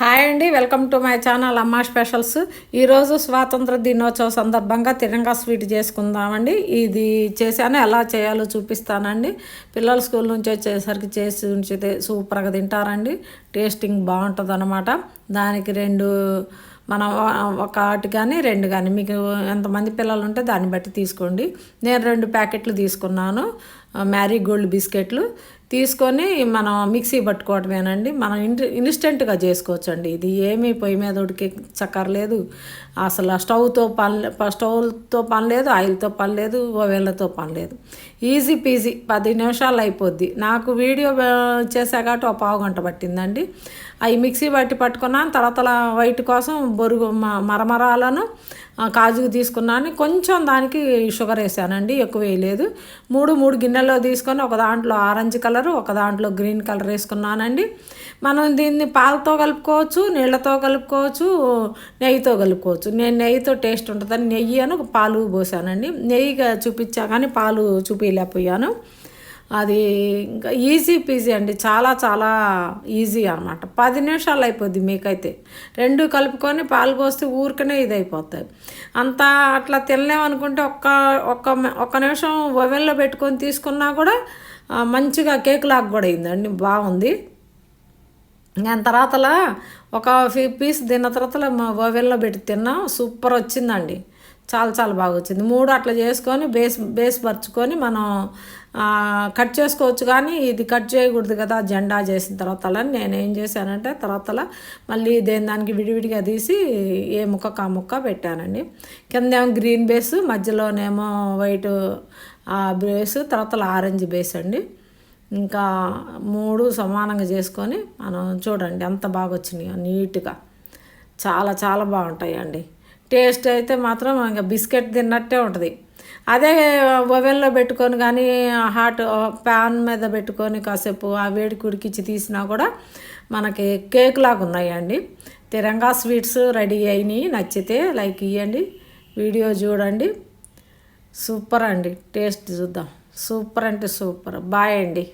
Hi అండి welcome to my channel అమ్మ specials. ఈరోజు స్వాతంత్ర దినోత్సవ సందర్భంగా తిరంగా స్వీట్ చేసుకుందామండి. ఇది చేశాను ఎలా చేయాలో చూపిస్తానండి. పిల్లలు స్కూల్ నుంచి వచ్చేసరికి చేసి ఉంచితే సూపర్గా తింటారండి. టేస్టింగ్ బాగుంటుంది అనమాట దానికి రెండు మనం ఒకటి కానీ రెండు కానీ. మీకు ఎంతమంది పిల్లలు ఉంటే దాన్ని బట్టి తీసుకోండి. నేను రెండు ప్యాకెట్లు తీసుకున్నాను. మ్యారీ గోల్డ్ బిస్కెట్లు. తీసుకొని మనం మిక్సీ పట్టుకోవటమేనండి. మనం ఇన్ ఇన్స్టెంట్గా చేసుకోవచ్చండి. ఇది ఏమీ పొయ్యి మీద ఉడికి చక్కర్లేదు అసలు స్టవ్తో పని స్టవ్తో పని లేదు ఆయిల్తో పని లేదు ఓవెన్లతో పని లేదు. ఈజీ పీజీ పది నిమిషాలు అయిపోద్ది. నాకు వీడియో చేసా కాబట్టి ఒక పావు గంట పట్టిందండి. అవి మిక్సీ పట్టి పట్టుకున్నాను. తర్వాత వైట్ కోసం బొరుగు మరమరాలను కాజు తీసుకున్నాను కొంచెం దానికి షుగర్ వేసానండి ఎక్కువ వేయలేదు. మూడు మూడు గిన్నెల్లో తీసుకొని ఒక దాంట్లో ఆరెంజ్ కలర్ ఒక దాంట్లో గ్రీన్ కలర్ వేసుకున్నానండి. మనం దీన్ని పాలతో కలుపుకోవచ్చు నీళ్ళతో కలుపుకోవచ్చు నెయ్యితో కలుపుకోవచ్చు. నేను నెయ్యితో టేస్ట్ ఉంటుందని నెయ్యి అని పాలు పోసానండి. నెయ్యిగా చూపించా కానీ పాలు చూపించలేకపోయాను అది ఇంకా ఈజీ పీజీ అండి. చాలా చాలా ఈజీ అనమాట పది నిమిషాలు అయిపోద్ది మీకైతే. రెండు కలుపుకొని పాలు పోస్తే ఊరికనే ఇది అయిపోతాయి అంతా అట్లా తినలేమనుకుంటే ఒక్క ఒక్క ఒక్క నిమిషం ఓవెన్లో పెట్టుకొని తీసుకున్నా కూడా మంచిగా కేక్ లాగా కూడా అయిందండి. బాగుంది. దాని తర్వాతలా ఒక పీస్ తిన్న తర్వాత ఓవెన్లో పెట్టి తిన్నాం. సూపర్ వచ్చిందండి. చాలా చాలా బాగా వచ్చింది. మూడు అట్లా చేసుకొని బేస్ బేస్ పరుచుకొని మనం కట్ చేసుకోవచ్చు కానీ ఇది కట్ చేయకూడదు కదా జెండా చేసిన తర్వాత నేను ఏం చేశానంటే తర్వాత మళ్ళీ దేని దానికి విడివిడిగా తీసి ఏ ముక్క కా ముక్క పెట్టానండి. కిందేమో గ్రీన్ బేస్ మధ్యలోనేమో వైట్ బేస్ తర్వాత ఆరెంజ్ బేస్ అండి. ఇంకా మూడు సమానంగా చేసుకొని మనం చూడండి ఎంత బాగా వచ్చినాయో నీట్గా. చాలా చాలా బాగుంటాయండి. టేస్ట్ అయితే మాత్రం ఇంకా బిస్కెట్ తిన్నట్టే ఉంటుంది. అదే ఓవెన్లో పెట్టుకొని కానీ హాట్ ప్యాన్ మీద పెట్టుకొని కాసేపు ఆ వేడి కుడికిచ్చి తీసినా కూడా మనకి కేక్ లాగా ఉన్నాయండి. తిరంగా స్వీట్స్ రెడీ అయినాయి. నచ్చితే లైక్ ఇవ్వండి వీడియో చూడండి. సూపర్ అండి. టేస్ట్ చూద్దాం. సూపర్ అంటే సూపర్. బాయ్ అండి.